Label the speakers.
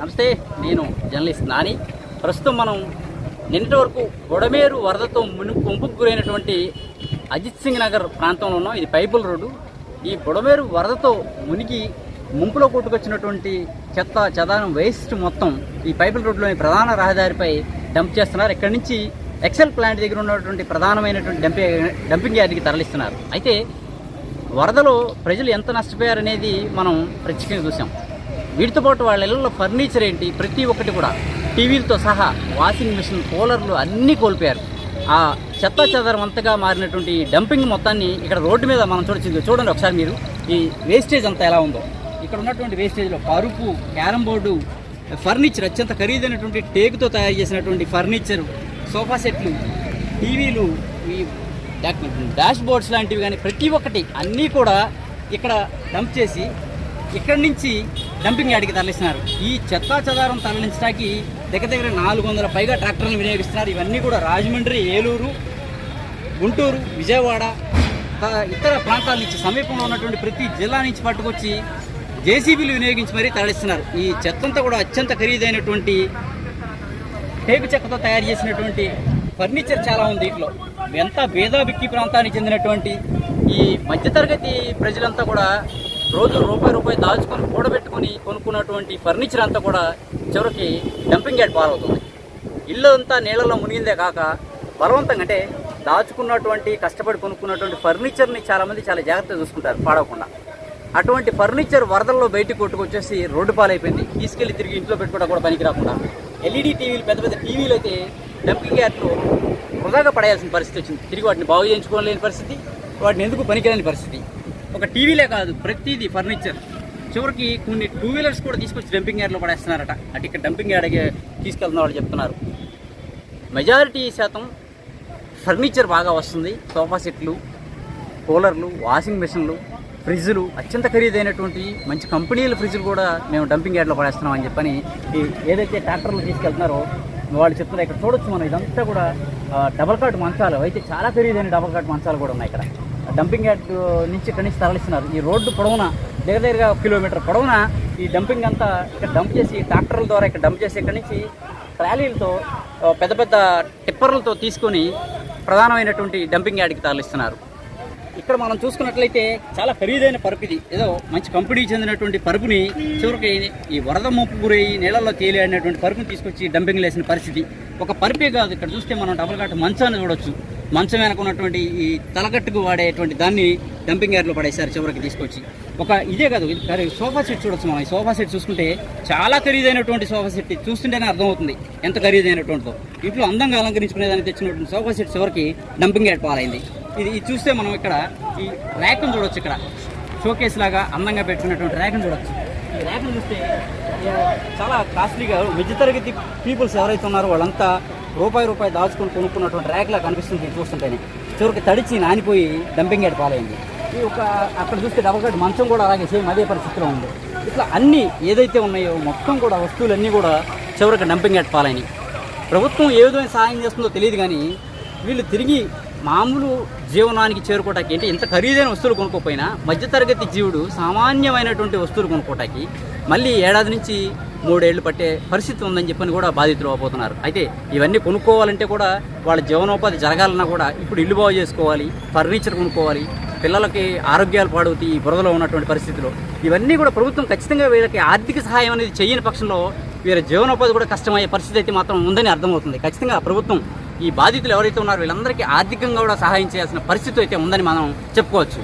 Speaker 1: నమస్తే నేను జర్నలిస్ట్ నాని. ప్రస్తుతం మనం నిన్నటి వరకు గొడమేరు వరదతో మును ముంపుకు గురైనటువంటి అజిత్ సింగ్ నగర్ ప్రాంతంలో ఉన్నాం. ఇది పైపుల్ రోడ్డు. ఈ గొడమేరు వరదతో మునిగి ముంపులో కొట్టుకొచ్చినటువంటి చెత్త చెదారం వేస్ట్ మొత్తం ఈ పైపుల్ రోడ్లోని ప్రధాన రహదారిపై డంప్ చేస్తున్నారు. ఇక్కడి నుంచి ఎక్సెల్ ప్లాంట్ దగ్గర ఉన్నటువంటి ప్రధానమైనటువంటి డంపింగ్ డంపింగ్ యార్డ్కి తరలిస్తున్నారు. అయితే వరదలో ప్రజలు ఎంత నష్టపోయారనేది మనం ప్రత్యేకంగా చూసాం వీటితో పాటు వాళ్ళ ఇళ్ళలో ఫర్నిచర్ ఏంటి? ప్రతి ఒక్కటి కూడా. టీవీలతో సహా వాషింగ్ మిషన్ కూలర్లు అన్నీ కోల్పోయారు. ఆ చెత్త చెదరం అంతగా మారినటువంటి డంపింగ్ మొత్తాన్ని ఇక్కడ రోడ్డు మీద మనం చూడొచ్చింది. చూడండి ఒకసారి మీరు ఈ వేస్టేజ్ అంతా ఎలా ఉందో. ఇక్కడ ఉన్నటువంటి వేస్టేజ్లో పరుపు క్యారం బోర్డు ఫర్నిచర్ అత్యంత ఖరీదైనటువంటి టేకుతో తయారు చేసినటువంటి ఫర్నిచర్ సోఫా సెట్లు టీవీలు ఈ డాష్ బోర్డ్స్ లాంటివి కానీ ప్రతి ఒక్కటి అన్నీ కూడా ఇక్కడ డంప్ చేసి ఇక్కడి నుంచి డంపింగ్ యార్డ్కి తరలిస్తున్నారు. ఈ చెత్తా చెదారం తరలించడానికి దగ్గర దగ్గర నాలుగు వందల పైగా ట్రాక్టర్లను వినియోగిస్తున్నారు. ఇవన్నీ కూడా రాజమండ్రి ఏలూరు గుంటూరు విజయవాడ ఇతర ప్రాంతాల నుంచి సమీపంలో ఉన్నటువంటి ప్రతి జిల్లా నుంచి పట్టుకొచ్చి జేసీబీలు వినియోగించి మరీ తరలిస్తున్నారు. ఈ చెత్తంతా కూడా అత్యంత ఖరీదైనటువంటి టేకు చెక్కతో తయారు చేసినటువంటి ఫర్నిచర్ చాలా ఉంది దీంట్లో ఎంత భేదాభిక్కి ప్రాంతానికి చెందినటువంటి ఈ మధ్యతరగతి ప్రజలంతా కూడా రోజు రూపాయి రూపాయి దాచుకొని కూడబెట్టుకొని కొనుక్కున్నటువంటి ఫర్నిచర్ అంతా కూడా చివరికి డంపింగ్ యార్డ్ పాలవుతుంది. ఇల్లు అంతా నీళ్ళలో మునిగిందే కాక బలవంతంగా అంటే దాచుకున్నటువంటి కష్టపడి కొనుక్కున్నటువంటి ఫర్నిచర్ని చాలామంది చాలా జాగ్రత్తగా చూసుకుంటారు పాడవకుండా. అటువంటి ఫర్నిచర్ వరదల్లో బయటకు కొట్టుకొచ్చేసి రోడ్డు పాలైపోయింది. తీసుకెళ్ళి తిరిగి ఇంట్లో పెట్టుకోవడం కూడా పనికి రాకుండా. ఎల్ఈడి టీవీలు పెద్ద పెద్ద టీవీలు అయితే డంపింగ్ యార్డ్లో వృధాగా పడేయాల్సిన పరిస్థితి వచ్చింది. తిరిగి వాటిని బాగు చేయించుకోలేని పరిస్థితి వాటిని ఎందుకు పనికిరాని పరిస్థితి? ఒక టీవీలే కాదు ప్రతిదీ ఫర్నిచర్. చివరికి కొన్ని టూ వీలర్స్ కూడా తీసుకొచ్చి డంపింగ్ యార్డ్లో పడేస్తున్నారట. అటు ఇక్కడ డంపింగ్ యార్డ్కి తీసుకెళ్తున్న వాళ్ళు చెప్తున్నారు. మెజారిటీ శాతం ఫర్నిచర్ బాగా వస్తుంది. సోఫా సెట్లు కూలర్లు వాషింగ్ మిషన్లు ఫ్రిడ్జ్లు అత్యంత ఖరీదైనటువంటి మంచి కంపెనీల ఫ్రిడ్జ్లు కూడా మేము డంపింగ్ యార్డ్లో పడేస్తున్నాం అని చెప్పని ఏదైతే ట్రాక్టర్లు తీసుకెళ్తున్నారో వాళ్ళు చెప్తున్నారు. ఇక్కడ చూడొచ్చు మనం ఇదంతా కూడా డబల్ కాట్ మంచాలు. అయితే చాలా ఖరీదైన డబల్ కాట్ మంచాలు కూడా ఉన్నాయి ఇక్కడ. డంపింగ్ యార్డ్ నుంచి ఇక్కడి నుంచి తరలిస్తున్నారు. ఈ రోడ్డు పొడవున దగ్గర దగ్గరగా కిలోమీటర్ పొడవున ఈ డంపింగ్ అంతా ఇక్కడ డంప్ చేసి ట్రాక్టర్ల ద్వారా ఇక్కడ డంప్ చేసి ఇక్కడి నుంచి ట్రాలీలతో పెద్ద పెద్ద టిప్పర్లతో తీసుకొని ప్రధానమైనటువంటి డంపింగ్ యార్డ్కి తరలిస్తున్నారు. ఇక్కడ మనం చూసుకున్నట్లయితే చాలా ఖరీదైన పరుపు ఇది. ఏదో మంచి కంపెనీకి చెందినటువంటి పరుపుని చివరికి ఈ వరద ముప్పు గురయ్యి నీళ్ళల్లో తేలియాడినటువంటి పరుపుని తీసుకొచ్చి డంపింగ్ వేసిన పరిస్థితి. ఒక పరుపే కాదు ఇక్కడ చూస్తే మనం డబుల్ కట్ట మంచాన్ని చూడొచ్చు. మంచం వెనకున్నటువంటి ఈ తలకట్టుకు వాడేటువంటి దాన్ని డంపింగ్ యార్డ్లో పడేశారు చివరికి తీసుకొచ్చి. ఒక ఇదే కాదు సోఫా సెట్ చూడొచ్చు మనం ఈ సోఫా సెట్ చూసుకుంటే చాలా ఖరీదైనటువంటి సోఫా సెట్ చూస్తుంటేనే అర్థమవుతుంది ఎంత ఖరీదైనటువంటిదో. ఇంట్లో అందంగా అలంకరించుకునే దానికి తెచ్చినటువంటి సోఫా సెట్ చివరికి డంపింగ్ యార్డ్ పాలైంది. ఇది ఇది చూస్తే మనం ఇక్కడ ఈ ర్యాక్ను చూడొచ్చు ఇక్కడ. షోకేస్ లాగా అందంగా పెట్టుకున్నటువంటి ర్యాక్ను చూడొచ్చు. ఈ ర్యాక్ను చూస్తే చాలా కాస్ట్లీగా మధ్యతరగతి పీపుల్స్ ఎవరైతే ఉన్నారో వాళ్ళంతా రూపాయి రూపాయి దాచుకొని కొనుక్కున్నటువంటి ర్యాక్లా కనిపిస్తుంది ఇది చూస్తుంటేనే. చివరికి తడిచి నానిపోయి డంపింగ్ యార్డ్ పాలైంది. ఈ ఒక అక్కడ చూస్తే డబల్ కట్ మంచం కూడా అలాగే సేమ్ అదే పరిస్థితిలో ఉంది. ఇట్లా అన్ని ఏదైతే ఉన్నాయో మొత్తం కూడా వస్తువులన్నీ కూడా చివరికి డంపింగ్ యార్డ్ పాలైనాయి. ప్రభుత్వం ఏ విధమైన సహాయం చేస్తుందో తెలియదు కానీ వీళ్ళు తిరిగి మామూలు జీవనానికి చేరుకోవటానికి ఏంటి ఇంత ఖరీదైన వస్తువులు కొనుక్కోపోయినా మధ్యతరగతి జీవుడు సామాన్యమైనటువంటి వస్తువులు కొనుక్కోవటానికి మళ్ళీ ఏడాది నుంచి మూడేళ్ళు పట్టే పరిస్థితి ఉందని చెప్పని కూడా బాధితులు అవ్వబోతున్నారు. అయితే ఇవన్నీ కొనుక్కోవాలంటే కూడా వాళ్ళ జీవనోపాధి జరగాలన్నా కూడా ఇప్పుడు ఇల్లు బాగు చేసుకోవాలి ఫర్నిచర్ కొనుక్కోవాలి పిల్లలకి ఆరోగ్యాలు పాడవుతాయి ఈ బురదలో ఉన్నటువంటి పరిస్థితిలో. ఇవన్నీ కూడా ప్రభుత్వం ఖచ్చితంగా వీళ్ళకి ఆర్థిక సహాయం అనేది చేయని పక్షంలో వీళ్ళ జీవనోపాధి కూడా కష్టమయ్యే పరిస్థితి అయితే మాత్రం ఉందని అర్థమవుతుంది. ఖచ్చితంగా ప్రభుత్వం ఈ బాధితులు ఎవరైతే ఉన్నారో వీళ్ళందరికీ ఆర్థికంగా కూడా సహాయం చేయాల్సిన పరిస్థితి అయితే ఉందని మనం చెప్పుకోవచ్చు.